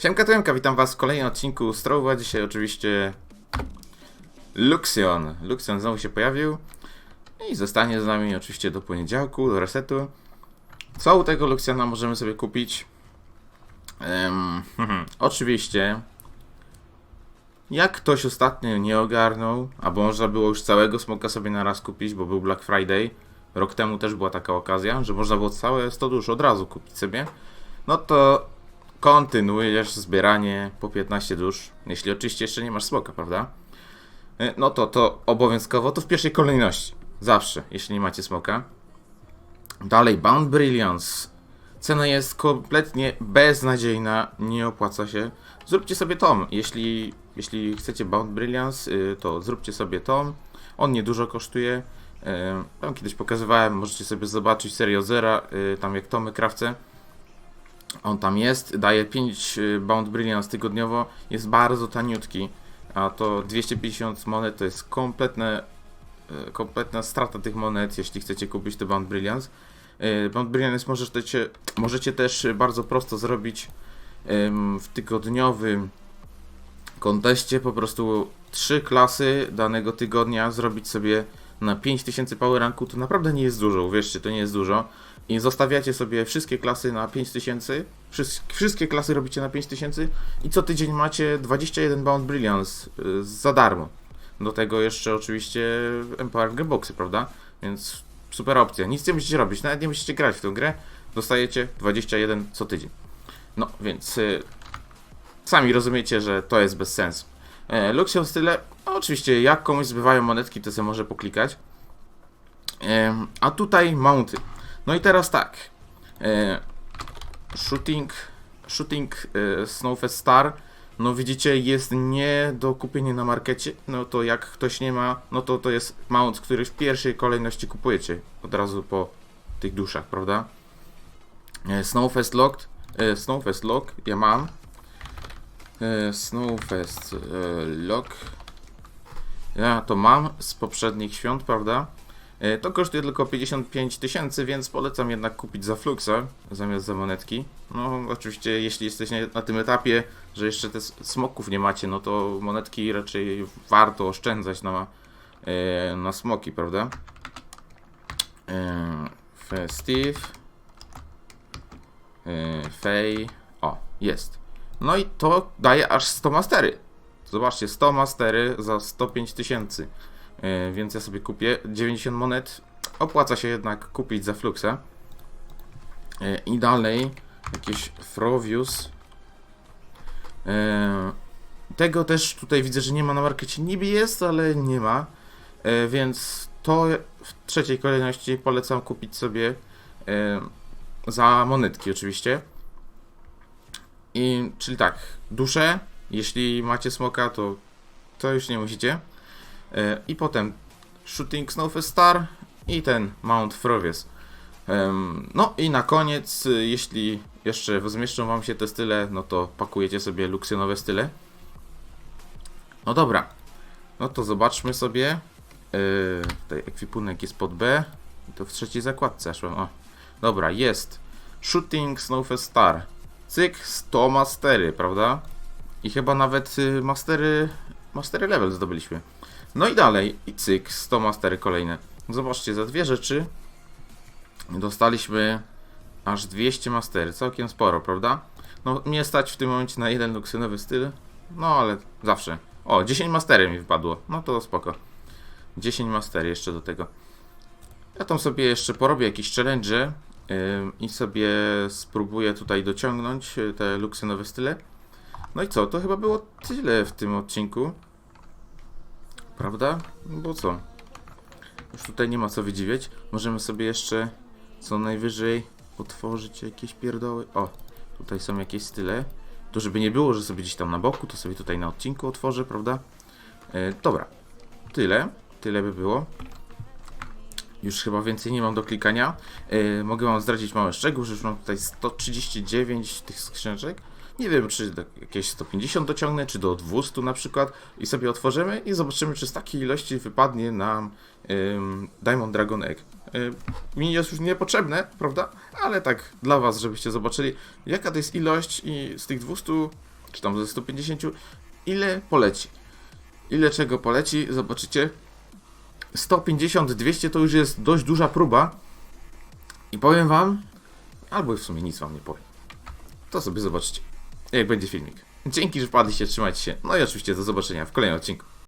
Siemka Tymka, witam was w kolejnym odcinku Strowa. Dzisiaj oczywiście Luxion. Luxion znowu się pojawił i zostanie z nami oczywiście do poniedziałku, do resetu. Co u tego Luxiona możemy sobie kupić? Em, oczywiście, jak ktoś ostatnio nie ogarnął, albo można było już całego smoka sobie na raz kupić, bo był Black Friday. Rok temu też była taka okazja, że można było całe 100 dusz od razu kupić sobie. No to kontynuujesz zbieranie po 15 dusz, jeśli oczywiście jeszcze nie masz smoka, prawda? E, No to to obowiązkowo, to w pierwszej kolejności. Zawsze, jeśli nie macie smoka. Dalej, Bound Brilliance. Cena jest kompletnie beznadziejna, nie opłaca się. Zróbcie sobie tom. Jeśli, jeśli chcecie Bound Brilliance, y, to zróbcie sobie tom. On niedużo kosztuje. E, Tam kiedyś pokazywałem, możecie sobie zobaczyć Serio Zera, y, tam jak tomy krawce. On tam jest, daje 5 y, Bound Brilliance tygodniowo, jest bardzo taniutki, a to 250 monet to jest kompletne, y, kompletna strata tych monet, jeśli chcecie kupić te Bound Brilliance. Y, Bound Brilliance możecie, możecie też bardzo prosto zrobić w tygodniowym konteście po prostu trzy klasy danego tygodnia zrobić sobie na 5000 power ranku, to naprawdę nie jest dużo, uwierzcie, to nie jest dużo. I zostawiacie sobie wszystkie klasy na 5000, wszys- wszystkie klasy robicie na 5000 i co tydzień macie 21 Bound Brilliance y, za darmo. Do tego jeszcze oczywiście Empire Gameboxy, prawda? Więc super opcja. Nic nie musicie robić, nawet nie musicie grać w tę grę. Dostajecie 21 co tydzień. No, więc y, sami rozumiecie, że to jest bez sensu. E, Luxion style, no, oczywiście jak komuś zbywają monetki, to sobie może poklikać. A tutaj mounty. No i teraz tak. Shooting, shooting e, Snowfest Star. No widzicie, jest nie do kupienia na markecie. No to jak ktoś nie ma, no to to jest mount, który w pierwszej kolejności kupujecie. Od razu po tych duszach, prawda? E, Snowfest Locked. E, Snowfest Lock, ja mam. Snowfest Lock. Ja to mam z poprzednich świąt, prawda? E, To kosztuje tylko 55 tysięcy, więc polecam jednak kupić za Fluxa zamiast za monetki. No, oczywiście, jeśli jesteście na tym etapie, że jeszcze te smoków nie macie, no to monetki raczej warto oszczędzać na, e, na smoki, prawda? E, Festive. Fej. O, jest. No i to daje aż 100 mastery. Zobaczcie, 100 mastery za 105 tysięcy. E, więc ja sobie kupię 90 monet. Opłaca się jednak kupić za Fluxa. E, I dalej jakieś Frovius. E, tego też tutaj widzę, że nie ma na markecie. Niby jest, ale nie ma. Więc to w trzeciej kolejności polecam kupić sobie za monetki oczywiście. I czyli tak, dusze, jeśli macie smoka, to to już nie musicie. E, I potem Shooting Snowfest Star i ten Mount Frovius. Em, No i na koniec, y, jeśli jeszcze zmieszczą wam się te style, no to pakujecie sobie luksjonowe style. No dobra, no to zobaczmy sobie. Yy, tutaj ekwipunek jest pod B. I to w trzeciej zakładce szłem. O, dobra, jest. Shooting Snowfest Star. Cyk, 100 mastery, prawda? I chyba nawet y, mastery, mastery level zdobyliśmy. No i dalej, i cyk, 100 mastery kolejne. Zobaczcie, za dwie rzeczy dostaliśmy aż 200 mastery, całkiem sporo, prawda? No, mnie stać w tym momencie na jeden luksynowy styl, no ale zawsze. O, 10 mastery mi wypadło, no to spoko. 10 mastery jeszcze do tego. Ja tam sobie jeszcze porobię jakieś challenge i sobie spróbuję tutaj dociągnąć y, te luksynowe style. No i co, to chyba było tyle w tym odcinku. Prawda? Bo co? Już tutaj nie ma co wydziwiać. Możemy sobie jeszcze co najwyżej otworzyć jakieś pierdoły. O, tutaj są jakieś style. To żeby nie było, że sobie gdzieś tam na boku, to sobie tutaj na odcinku otworzę, prawda? E, dobra, tyle. Tyle by było. Już chyba więcej nie mam do klikania. E, mogę wam zdradzić mały szczegół, że już mam tutaj 139 tych skrzyneczek. Nie wiem, czy do jakieś 150 dociągnę, czy do 200 na przykład i sobie otworzymy i zobaczymy, czy z takiej ilości wypadnie nam ym, Diamond Dragon Egg. Mi jest już niepotrzebne, prawda? Ale tak dla was, żebyście zobaczyli, jaka to jest ilość i z tych 200, czy tam ze 150, ile poleci. Ile czego poleci, zobaczycie. 150, 200 to już jest dość duża próba. I powiem wam, albo w sumie nic wam nie powiem. To sobie zobaczycie, jak będzie filmik. Dzięki, że wpadliście, trzymajcie się. No i oczywiście do zobaczenia w kolejnym odcinku.